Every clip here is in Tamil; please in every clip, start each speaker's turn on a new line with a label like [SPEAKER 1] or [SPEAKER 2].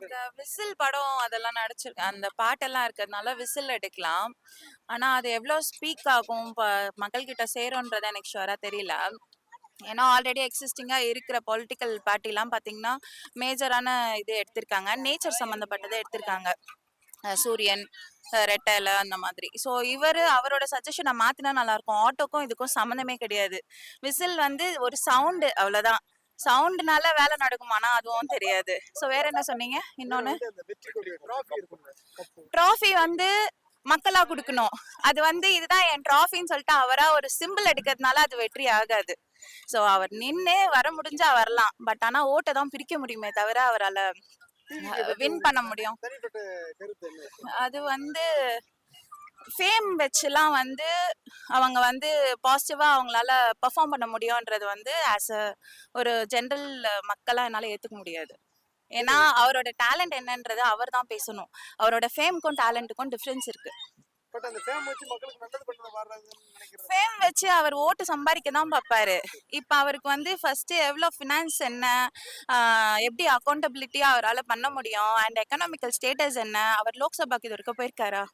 [SPEAKER 1] இந்த விசில் படம் அதெல்லாம் நடிச்சிருக்க அந்த பாட்டெல்லாம் இருக்கிறதுனால விசில் எடுக்கலாம். ஆனா அது எவ்வளவு ஸ்பீக் ஆகும் மக்கள் மக்கள்கிட்ட சேரும்ன்றது எனக்கு ஷுவரா தெரியல. ஏன்னா ஆல்ரெடி எக்ஸிஸ்டிங்கா இருக்கிற பொலிட்டிக்கல் பார்ட்டிலாம் பாத்தீங்கன்னா மேஜரான இது எடுத்திருக்காங்க. நேச்சர் சம்மந்தப்பட்டதை எடுத்திருக்காங்க. சூரியன் அஹ் அந்த மாதிரி. ஸோ இவர் அவரோட சஜஷனை மாத்தினா நல்லா இருக்கும். ஆட்டோக்கும் இதுக்கும் சம்மந்தமே கிடையாது. விசில் வந்து ஒரு சவுண்டு அவ்வளோதான் சவுண்டுனால வேலை நடக்குமானா அதுவும் தெரியாது. ஸோ வேற என்ன சொன்னீங்க? இன்னொன்னு?
[SPEAKER 2] டிராஃபி
[SPEAKER 1] வந்து மக்களா கொடுக்கணும். அது வந்து இதுதான் என் ட்ராஃபின்னு சொல்லிட்டு அவரா ஒரு சிம்பிள் எடுக்கிறதுனால அது வெற்றி ஆகாது. ஸோ அவர் நின்று வர முடிஞ்சா வரலாம். பட் ஆனா ஓட்டை தான் பிரிக்க முடியுமே தவிர அவரால் வின் பண்ண முடியும். அது வந்து ஃபேம் வச்சுலாம் வந்து அவங்க வந்து பாசிட்டிவா அவங்களால பெர்ஃபார்ம் பண்ண முடியும்ன்றது வந்து ஆஸ் அ ஒரு ஜென்ரல் மக்களா என்னால ஏத்துக்க முடியாது. ஏன்னா அவரோட டேலண்ட் என்னன்றது அவர் தான் பேசணும். அவரோட ஃபேம்க்கும் டேலண்ட்டுக்கும் டிஃப்ரென்ஸ் இருக்கு.
[SPEAKER 2] ஃபேம் வச்சு
[SPEAKER 1] அவர் ஓட்டு சம்பாதிக்க தான் பார்ப்பாரு. இப்போ அவருக்கு வந்து ஃபர்ஸ்ட் எவ்வளோ ஃபினான்ஸ் என்ன எப்படி அக்கௌண்டபிலிட்டியா அவரால் பண்ண முடியும் அண்ட் எக்கனாமிக்கல் ஸ்டேட்டஸ் என்ன அவர் லோக்சபாக்கு இது வரைக்கும் போயிருக்காரா?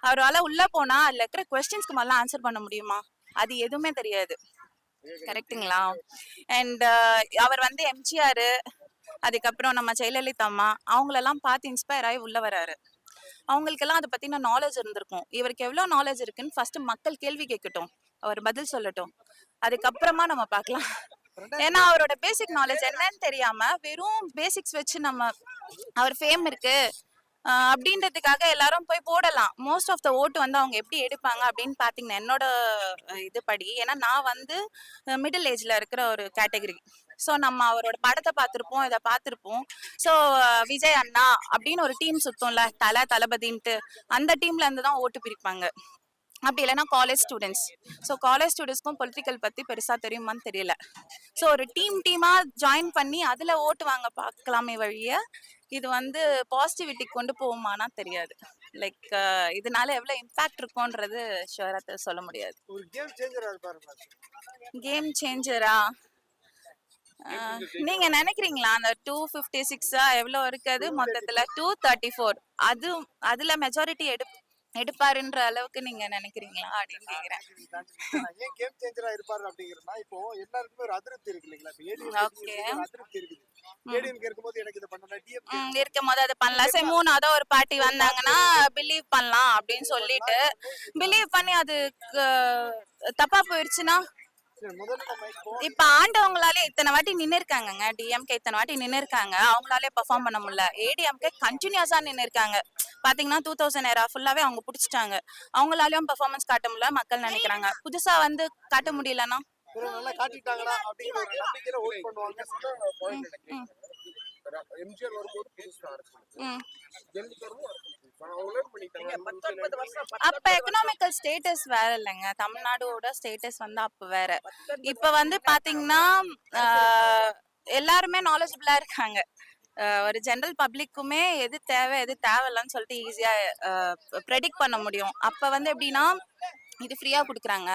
[SPEAKER 1] அவரால் உள்ள போனா அதுல இருக்கிற கொஸ்டின்ஸ்க்கு முதல்ல ஆன்சர் பண்ண முடியுமா? அது எதுவுமே தெரியாது. கரெக்டுங்களா அண்ட் uh, அவர் வந்து எம்ஜிஆர் அதுக்கப்புறம் நம்ம ஜெயலலிதா அம்மா அவங்களெல்லாம் பார்த்து இன்ஸ்பயர் ஆகி உள்ள வராரு. அவங்களுக்கெல்லாம் அதை பத்தின நாலேஜ் இருந்திருக்கும். இவருக்கு எவ்வளோ நாலேஜ் இருக்குன்னு ஃபர்ஸ்ட் மக்கள் கேள்வி கேட்கட்டும். அவர் பதில் சொல்லட்டும். அதுக்கப்புறமா நம்ம பார்க்கலாம். ஏன்னா அவரோட பேசிக் நாலேஜ் என்னன்னு தெரியாம வெறும் பேசிக்ஸ் வச்சு நம்ம அவர் ஃபேம் இருக்கு. அப்படின்றதுக்காக எல்லாரும் போய் போடலாம். மோஸ்ட் ஆஃப் த ஓட்டு வந்து அவங்க எப்படி எடுப்பாங்க அப்படின்னு பார்த்தீங்கன்னா என்னோட இது படி ஏன்னா நான் வந்து மிடில் ஏஜ்ல இருக்கிற ஒரு கேட்டகரி ஸோ நம்ம அவரோட படத்தை பார்த்துருப்போம் இதை பார்த்துருப்போம். ஸோ விஜய் அண்ணா அப்படின்னு ஒரு டீம் சுத்தம்ல தலை தளபதின்ட்டு அந்த டீம்ல இருந்து தான் ஓட்டு பிரிப்பாங்க. அப்படி இல்லைன்னா காலேஜ் ஸ்டூடெண்ட்ஸ் ஸோ காலேஜ் ஸ்டூடெண்ட்ஸ்க்கும் பொலிட்டிக்கல் பற்றி பெருசாக தெரியுமான்னு தெரியல. ஸோ ஒரு டீம் டீமாக ஜாயின் பண்ணி அதில் ஓட்டு வாங்க பார்க்கலாமே வழிய இது வந்து பாசிட்டிவிட்டி கொண்டு போகுமானா தெரியாது. லைக் இதனால எவ்வளோ இம்பாக்ட் இருக்கும்ன்றது ஷுவராக சொல்ல முடியாது.
[SPEAKER 2] கேம் சேஞ்சரா
[SPEAKER 1] நீங்க நினைக்கிறீங்களா? அந்த டூ ஃபிஃப்டி சிக்ஸா எவ்வளோ இருக்குது? மொத்தத்துல டூ தேர்ட்டி ஃபோர் அது அதுல மெஜாரிட்டி எடு எடுப்பாருன்ற அளவுக்கு நீங்க நினைக்கிறீங்களா அப்படின்னு கேக்குறேன்.
[SPEAKER 2] ஏன் கேம் சேஞ்சரா இருப்பாரு அப்படிங்கிறதுனா இப்போ எல்லாருக்குமே ஒரு அதிருப்தி இருக்கு இல்லைங்களா? இப்போ. ஏடிஎம் அதிருப்தி இருக்குது. இருக்கும்போது எனக்கு இதை பண்ணல டிஎம்
[SPEAKER 1] ம், இருக்கும் போது அது பண்ணலாம். சரி மூணாவதா ஒரு பார்ட்டி வந்தாங்கன்னா பிலீவ் பண்ணலாம் அப்படின்னு சொல்லிட்டு. பிலீவ் பண்ணி அது தப்பா போயிடுச்சுன்னா
[SPEAKER 2] இப்போ
[SPEAKER 1] ஆண்டவங்களாலே இத்தனை வாட்டி நின்னு இருக்காங்கங்க டிஎம்கே இத்தனை வாட்டி நின்னு இருக்காங்க அவங்களாலே பெர்ஃபார்ம் பண்ண முடியல. ஏடிஎம்கே கண்டினியூஸா நின்னு இருக்காங்க பாத்தீங்கன்னா டூ தௌசண்ட் ஏரா ஃபுல்லாவே அவங்க புடிச்சிட்டாங்க. அவங்களாலயும் பெர்ஃபார்மன்ஸ் காட்ட முடியல மக்கள் நினைக்கிறாங்க. புதுசா வந்து காட்ட முடியலன்னா?
[SPEAKER 3] எம்ஜிஆர் வரும்போது
[SPEAKER 1] அப்ப எக்கனாமிக்கல் ஸ்டேட்டஸ் வேற இல்லைங்க. தமிழ்நாடோட ஸ்டேட்டஸ் வந்து அப்ப வேற. இப்ப வந்து பாத்தீங்கன்னா எல்லாருமே நாலேஜபிளா இருக்காங்க. ஒரு ஜென்ரல் பப்ளிக்குமே எது தேவை எது தேவையில்லன்னு சொல்லிட்டு ஈஸியா ப்ரெடிக்ட் பண்ண முடியும். அப்ப வந்து எப்படின்னா இது ஃப்ரீயாக கொடுக்குறாங்க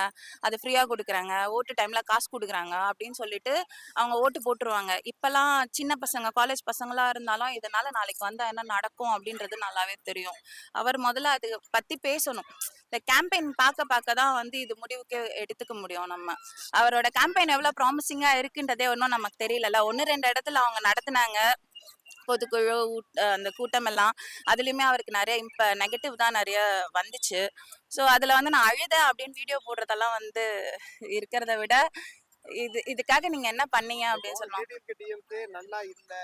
[SPEAKER 1] அது ஃப்ரீயாக கொடுக்குறாங்க ஓட்டு டைமில் காசு கொடுக்குறாங்க அப்படின்னு சொல்லிட்டு அவங்க ஓட்டு போட்டுருவாங்க. இப்போல்லாம் சின்ன பசங்க காலேஜ் பசங்களாக இருந்தாலும் இதனால் நாளைக்கு வந்தால் என்ன நடக்கும் அப்படின்றது நல்லாவே தெரியும். அவர் முதல்ல அது பற்றி பேசணும். இந்த கேம்பெயின் பார்க்க பார்க்க தான் வந்து இது முடிவுக்கு எடுத்துக்க முடியும் நம்ம. அவரோட கேம்பெயின் எவ்வளோ ப்ராமிசிங்காக இருக்குன்றதே ஒன்றும் நமக்கு தெரியலல்ல. ஒன்று ரெண்டு இடத்துல அவங்க நடத்துனாங்க. பொதுக்குழு அந்த கூட்டம் எல்லாம் அதுலயுமே அவருக்கு நிறைய இப்ப நெகட்டிவ் தான் நிறைய வந்துச்சு. ஸோ அதுல வந்து நான் அழுதேன் அப்படின்னு வீடியோ போடுறதெல்லாம் வந்து இருக்கிறத விட இது இதுக்காக நீங்க என்ன பண்ணீங்க அப்படின்னு
[SPEAKER 2] டிஎம்கே நல்லா அப்படின்னு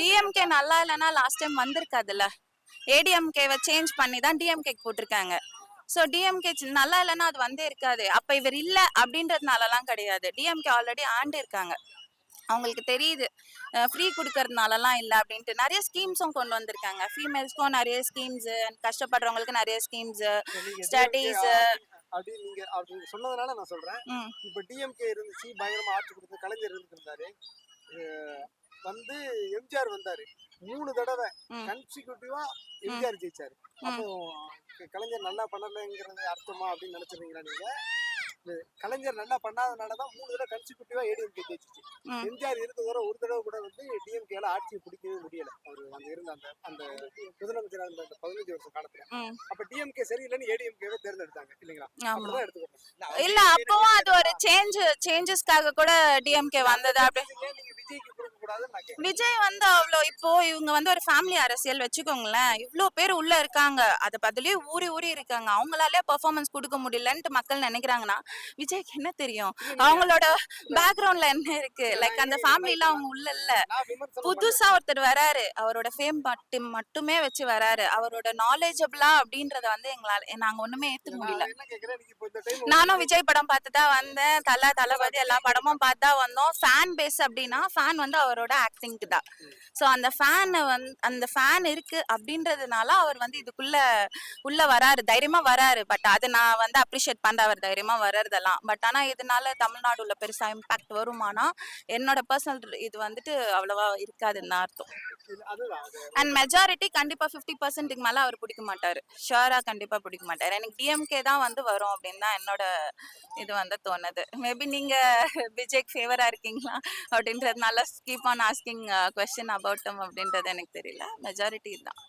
[SPEAKER 1] டிஎம்கே நல்லா இல்லைன்னா லாஸ்ட் டைம் வந்திருக்காதுல்ல. ஏடிஎம்கேவை சேஞ்ச் பண்ணி தான் டிஎம்கே போட்டிருக்காங்க. ஸோ டிஎம்கே நல்லா இல்லைன்னா அது வந்தே இருக்காது. அப்ப இவர் இல்ல அப்படின்றதுனாலலாம் கிடையாது. டிஎம்கே ஆல்ரெடி ஆண்டு இருக்காங்க அவங்களுக்கு தெரியுது. ஃப்ரீ கொடுக்கறதுனாலலாம் இல்லை அப்படின்ட்டு. நிறைய ஸ்கீம்ஸும் கொண்டு வந்திருக்காங்க. ஃபீமேல்ஸ்க்கும் நிறைய ஸ்கீம்ஸ் கஷ்டப்படுறவங்களுக்கு நிறைய ஸ்கீம்ஸ் ஸ்டடீஸ்.
[SPEAKER 2] அப்படி நீங்க அப்படி சொன்னதுனால நான் சொல்றேன். இப்ப டிஎம்கே இருந்துச்சு பயங்கரமா ஆட்சி கொடுத்து கலைஞர் இருந்திருந்தாரு. வந்து எம்ஜிஆர் வந்தாரு. மூணு தடவை. கன்சிக்யூட்டிவா எம்ஜிஆர் ஜெயிச்சாரு. அப்போ கலைஞர் நல்லா பண்ணலைங்கிறது அர்த்தமா அப்படின்னு நினைச்சிருந்தீங்களா நீங்க? கலைஞர் நல்லா பண்ணாதனாலதான் மூணு தடவை கன்சிக்யூட்டிவா ஏடிஎம்கே ஜெயிச்சிச்சு. எம்ஜிஆர் இருந்த தடவை ஒரு தடவை கூட வந்து டிஎம்கேல ஆட்சியை பிடிக்கவே முடியல. அவர் அந்த இருந்த அந்த அந்த முதலமைச்சர் அந்த அந்த பதினஞ்சு வருஷம் காலத்துல. அப்ப டிஎம்கே சரியில்லைன்னு ஏடிஎம்கேவே தேர்ந்தெடுத்தாங்க. இல்லைங்களா?
[SPEAKER 1] ஆமா.
[SPEAKER 2] அப்படிதான் எடுத்துக்கணும்
[SPEAKER 1] இல்ல அப்பவும் அது ஒரு சேஞ்ச் சேஞ்சஸ்க்காக கூட டிஎம்கே வந்தது அப்படி.
[SPEAKER 2] விஜய்க்கு
[SPEAKER 1] விஜய் வந்து அவ்வளோ இப்போ இவங்க வந்து ஒரு ஃபேமிலி அரசியல் வச்சுக்கோங்களேன். இவ்ளோ பேர் உள்ள இருக்காங்க. அது பதிலே ஊறி ஊறி இருக்காங்க. அவங்களாலே பெர்ஃபார்மன்ஸ் கொடுக்க முடியலன்ட்டு மக்கள் நினைக்கிறாங்கன்னா விஜய்க்கு என்ன தெரியும்? அவங்களோட பேக்ரவுண்ட்ல என்ன இருக்கு? லைக் அந்த ஃபேமிலில அவங்க உள்ள இல்ல. புதுசா ஒருத்தர் வராரு. அவரோட ஃபேம் மட்டும் மட்டுமே வச்சு வராரு. அவரோட நாலேஜபிளா அப்படின்றத வந்து எங்களால நாங்க ஒண்ணுமே ஏத்துக்க. முடியல. நானும் விஜய் படம் பார்த்து தான் வந்தேன். தல தளபதி எல்லா படமும் பார்த்து தான் வந்தோம். ஃபேன் பேஸ் அப்படின்னா ஃபேன் வந்து அவரோட ஆக்டிங்க்கு தான். ஸோ அந்த ஃபேன் வந்து அந்த ஃபேன் இருக்கு அப்படின்றதுனால அவர் வந்து இதுக்குள்ள உள்ள வராரு தைரியமா வராரு. பட் அதை நான் வந்து அப்ரிஷியேட் பண்றேன் அவர் தைரியமா வர்றதெல்லாம். பட் ஆனா இதனால தமிழ்நாடுல பெருசா இம்பாக்ட் வருமானா என்னோட பர்சனல் இது வந்துட்டு அவ்வளவா இருக்காதுன்னு தான் அர்த்தம். அண்ட் மெஜாரிட்டி கண்டிப்பா ஃபிஃப்டி பர்சன்ட்டுக்கு மேல அவர் பிடிக்க மாட்டாரு. ஷுவரா கண்டிப்பா பிடிக்க மாட்டாரு. எனக்கு டிஎம்கே தான் வந்து வரும் அப்படின்னு தான் என்னோட இது வந்து தோணுது. மேபி நீங்க விஜய்க்கு ஃபேவரா இருக்கீங்களா அப்படின்றதுனால keep on asking question about அப்படின்றது எனக்கு தெரியல. மெஜாரிட்டி தான்